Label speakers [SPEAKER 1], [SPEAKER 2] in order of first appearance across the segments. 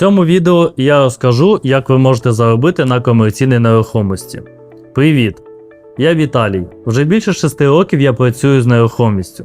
[SPEAKER 1] цьому відео я розкажу, як ви можете заробити на комерційній нерухомості. Привіт! Я Віталій. Вже більше 6 років я працюю з нерухомістю.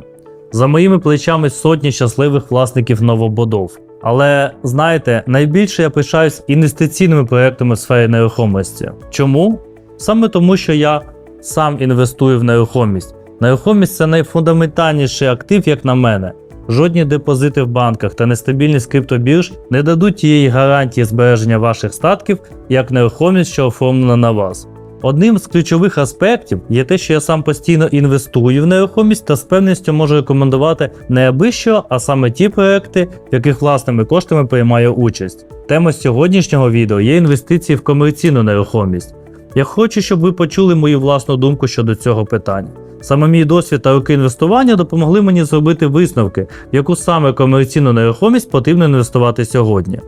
[SPEAKER 1] За моїми плечами сотні щасливих власників новобудов. Але знаєте, найбільше я пишаюсь інвестиційними проектами в сфері нерухомості. Чому? Саме тому, що я сам інвестую в нерухомість. Нерухомість це найфундаментальніший актив, як на мене. Жодні депозити в банках та нестабільність криптобірж не дадуть тієї гарантії збереження ваших статків, як нерухомість, що оформлена на вас. Одним з ключових аспектів є те, що я сам постійно інвестую в нерухомість та з певністю можу рекомендувати не аби що, а саме ті проекти, в яких власними коштами приймаю участь. Тема сьогоднішнього відео є інвестиції в комерційну нерухомість. Я хочу, щоб ви почули мою власну думку щодо цього питання. Саме мій досвід та роки інвестування допомогли мені зробити висновки, в яку саме комерційну нерухомість потрібно інвестувати сьогодні.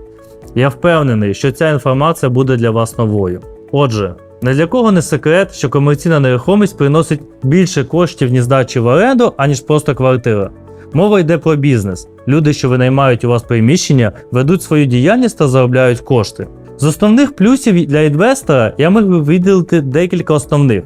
[SPEAKER 1] Я впевнений, що ця інформація буде для вас новою. Отже, не для кого не секрет, що комерційна нерухомість приносить більше коштів ні здачі в оренду, аніж просто квартира. Мова йде про бізнес. Люди, що винаймають у вас приміщення, ведуть свою діяльність та заробляють кошти. З основних плюсів для інвестора я міг би виділити декілька основних.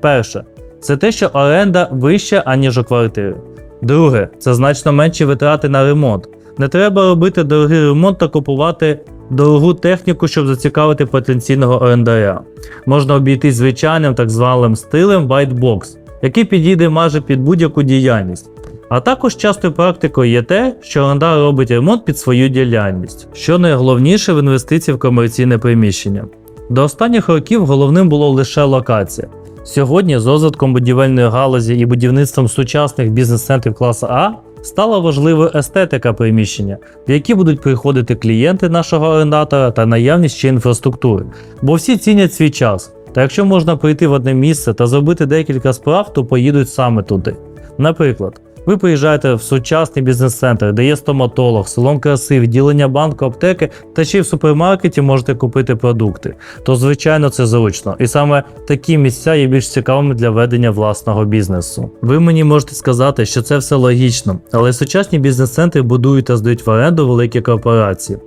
[SPEAKER 1] Перше, це те, що оренда вища, аніж у квартири. Друге, це значно менші витрати на ремонт. Не треба робити дорогий ремонт та купувати дорогу техніку, щоб зацікавити потенційного орендаря. Можна обійтись звичайним так званим стилем White Box, який підійде майже під будь-яку діяльність. А також частою практикою є те, що орендар робить ремонт під свою діяльність, що найголовніше в інвестиції в комерційне приміщення. До останніх років головним було лише локація. Сьогодні з розвитком будівельної галузі і будівництвом сучасних бізнес-центрів класу А стала важливою естетика приміщення, в які будуть приходити клієнти нашого орендатора та наявність ще інфраструктури, бо всі цінять свій час. Та якщо можна прийти в одне місце та зробити декілька справ, то поїдуть саме туди. Наприклад, ви приїжджаєте в сучасний бізнес-центр, де є стоматолог, салон краси, відділення банку, аптеки, та ще й в супермаркеті можете купити продукти. То, звичайно, це зручно. І саме такі місця є більш цікавими для ведення власного бізнесу. Ви мені можете сказати, що це все логічно, але сучасні бізнес-центри будують та здають в оренду великі корпорації.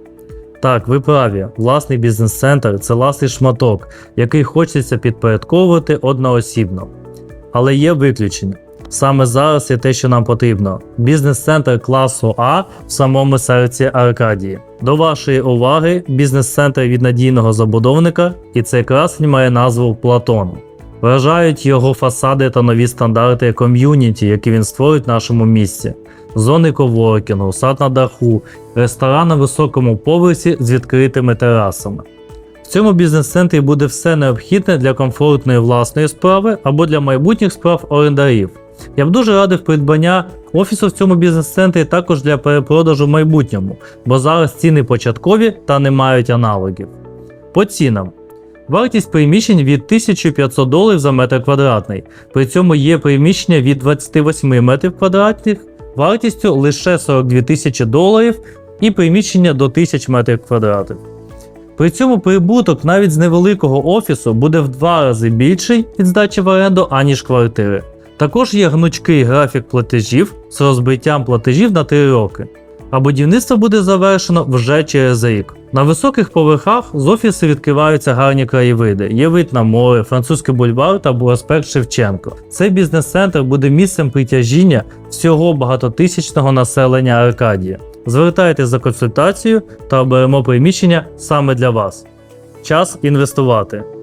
[SPEAKER 1] Так, ви праві, власний бізнес-центр це власний шматок, який хочеться підпорядковувати одноосібно. Але є виключення. Саме зараз є те, що нам потрібно: бізнес-центр класу А в самому серці Аркадії. До вашої уваги, бізнес-центр від надійного забудовника, і цей красень має назву Платон. Вражають його фасади та нові стандарти ком'юніті, які він створить в нашому місті. Зони коворкінгу, сад на даху, ресторан на високому поверсі з відкритими терасами. В цьому бізнес-центрі буде все необхідне для комфортної власної справи або для майбутніх справ орендарів. Я б дуже радив придбання офісу в цьому бізнес-центрі також для перепродажу в майбутньому, бо зараз ціни початкові та не мають аналогів. По цінам. Вартість приміщень від 1500 доларів за метр квадратний. При цьому є приміщення від 28 метрів квадратних вартістю лише 42 тисячі доларів і приміщення до 1000 метрів квадратних. При цьому прибуток навіть з невеликого офісу буде в два рази більший від здачі в оренду, аніж квартири. Також є гнучкий графік платежів з розбиттям платежів на 3 роки, а будівництво буде завершено вже через рік. На високих поверхах з офісу відкриваються гарні краєвиди. Є вид на море, французький бульвар та проспект Шевченко. Цей бізнес-центр буде місцем притяжіння всього багатотисячного населення Аркадії. Звертайтеся за консультацією та оберемо приміщення саме для вас. Час інвестувати.